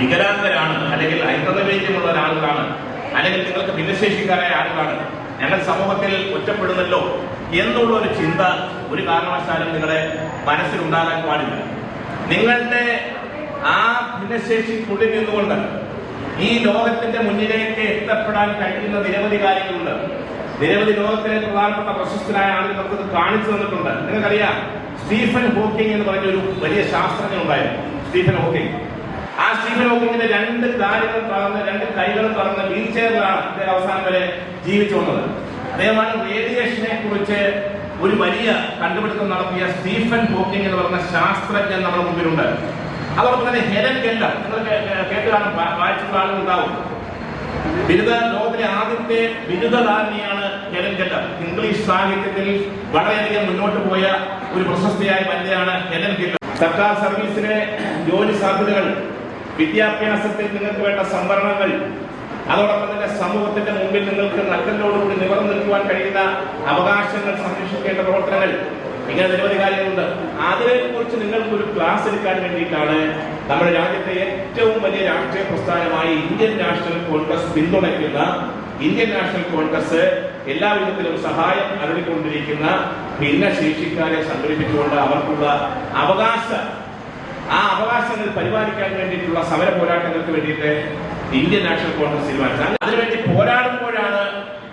വികലാംഗരാണ് അല്ലെങ്കിൽ ഐക്യവൈദ്യമുള്ള ഒരാളുകളാണ് അല്ലെങ്കിൽ നിങ്ങൾക്ക് ഭിന്നശേഷിക്കാരായ ആളുകളാണ്. ഞങ്ങൾ സമൂഹത്തിൽ ഒറ്റപ്പെടുന്നല്ലോ. എന്നുള്ള ഒരു ചിന്ത ഒരു കാരണവശാലും നിങ്ങളുടെ മനസ്സിലുണ്ടാകാൻ പാടില്ല. നിങ്ങളുടെ ആ ഭിന്നശേഷിക്കുള്ളിൽ നിന്നുകൊണ്ട് ഈ ലോകത്തിന്റെ മുന്നിലേക്ക് എത്തപ്പെടാൻ കഴിയുന്ന നിരവധി കാര്യങ്ങളുണ്ട്. നിരവധി ലോകത്തിലെ പ്രധാനപ്പെട്ട പ്രശസ്തരായ ആളുകൾ നമുക്കത് കാണിച്ചു തന്നിട്ടുണ്ട്. നിങ്ങൾക്കറിയാം സ്റ്റീഫൻ ഹോക്കിംഗ് എന്ന് പറഞ്ഞ ഒരു വലിയ ശാസ്ത്രജ്ഞൻ ഉണ്ടായിരുന്നു. Stephen Hawking. സ്റ്റീഫൻ രണ്ട് കാര്യങ്ങൾ പറഞ്ഞ് രണ്ട് കൈകൾ പറഞ്ഞ് വീൽ ചെയറിലാണ് അദ്ദേഹം അവസാനം വരെ ജീവിച്ചു വന്നത്. അദ്ദേഹമാണ് റേഡിയേഷനെ കുറിച്ച് ഒരു വലിയ കണ്ടുപിടുത്തം നടത്തിയ സ്റ്റീഫൻ ഹോക്കിംഗ് എന്ന് പറഞ്ഞ ശാസ്ത്രജ്ഞൻ നമ്മുടെ മുമ്പിലുണ്ട്. അതോടൊപ്പം തന്നെ ഹെലൻ കെല്ലർ നിങ്ങൾ കേട്ട് കാണും വായിച്ചിട്ടുള്ള ആളുകൾ ഉണ്ടാവും ബിരുദ ലോകത്തിലെ ആദ്യത്തെ ബിരുദധാരണിയാണ് ഹെലൻ കെല്ലർ. ഇംഗ്ലീഷ് സാഹിത്യത്തിൽ വളരെയധികം മുന്നോട്ട് പോയ ഒരു പ്രശസ്തിയായ വനിതയാണ് ഹെലൻ കെല്ലർ. സർക്കാർ സർവീസിലെ ജോലി സാധ്യതകൾ വിദ്യാഭ്യാസത്തിൽ നിങ്ങൾക്ക് വേണ്ട സംവരണങ്ങൾ അതോടൊപ്പം തന്നെ സമൂഹത്തിന്റെ മുമ്പിൽ നിങ്ങൾക്ക് നട്ടലോടുകൂടി നിവർന്നു നിൽക്കുവാൻ കഴിയുന്ന അവകാശങ്ങൾ സംരക്ഷിക്കേണ്ട പ്രവർത്തനങ്ങൾ. ഇങ്ങനെ നിരവധി കാര്യങ്ങളുണ്ട്. അതിനെക്കുറിച്ച് നിങ്ങൾക്ക് ഒരു ക്ലാസ് എടുക്കാൻ വേണ്ടിയിട്ടാണ് നമ്മുടെ രാജ്യത്തെ ഏറ്റവും വലിയ രാഷ്ട്രീയ പ്രസ്ഥാനമായി ഇന്ത്യൻ നാഷണൽ കോൺഗ്രസ് പിന്തുണയ്ക്കുന്ന ഇന്ത്യൻ നാഷണൽ കോൺഗ്രസ് എല്ലാ വിധത്തിലും സഹായം അരുളിക്കൊണ്ടിരിക്കുന്ന ഭിന്നശേഷിക്കാരെ സംഘടിപ്പിച്ചുകൊണ്ട് അവർക്കുള്ള അവകാശ ആ അവകാശങ്ങൾ പരിപാലിക്കാൻ വേണ്ടിയിട്ടുള്ള സമര പോരാട്ടങ്ങൾക്ക് വേണ്ടിയിട്ട് ഇന്ത്യൻ നാഷണൽ കോൺഗ്രസ് തീരുമാനിച്ചാൽ അതിനുവേണ്ടി പോരാടുമ്പോഴാണ്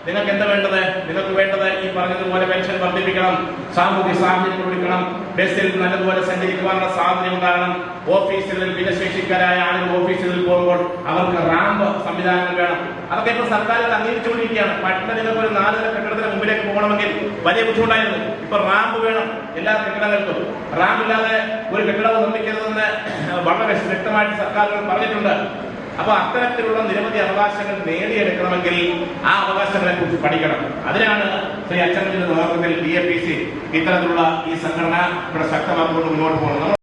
നിങ്ങൾക്ക് എന്താ വേണ്ടത്? നിങ്ങൾക്ക് വേണ്ടത് ഈ പറഞ്ഞതുപോലെ പെൻഷൻ വർദ്ധിപ്പിക്കണം സാമൂഹ്യ സാഹചര്യം കൊടുക്കണം ബസ്സിൽ നല്ലതുപോലെ സഞ്ചരിക്കുവാനുള്ള സാഹചര്യം ഉണ്ടാകണം. ഓഫീസുകളിൽ ഭിന്നശേഷിക്കാരായ ആളുകൾ ഓഫീസുകളിൽ പോകുമ്പോൾ അവർക്ക് റാമ്പ് സംവിധാനങ്ങൾ വേണം. അതൊക്കെ ഇപ്പോൾ സർക്കാർ അംഗീകരിച്ചുകൊണ്ടിരിക്കുകയാണ്. പണ്ട് നിങ്ങൾക്ക് ഒരു നാല് കെട്ടിടത്തിന് മുമ്പിലേക്ക് പോകണമെങ്കിൽ വലിയ ബുദ്ധിമുട്ടായിരുന്നു. ഇപ്പൊ റാമ്പ് വേണം എല്ലാ കെട്ടിടങ്ങൾക്കും. റാമ്പ് ഇല്ലാതെ ഒരു കെട്ടിടം നിർമ്മിക്കരുതെന്ന് വളരെ വ്യക്തമായിട്ട് സർക്കാരുകൾ പറഞ്ഞിട്ടുണ്ട്. അപ്പൊ അത്തരത്തിലുള്ള നിരവധി അവകാശങ്ങൾ നേടിയെടുക്കണമെങ്കിൽ ആ അവകാശങ്ങളെ കുറിച്ച് പഠിക്കണം. അതിനാണ് ശ്രീ അച്ഛന്റെ നേതൃത്വത്തിൽ ഡി എ പി സി ഇത്തരത്തിലുള്ള ഈ സംഘടന ഇവിടെ ശക്തമാക്കിക്കൊണ്ട് മുന്നോട്ട് പോകുന്നത്.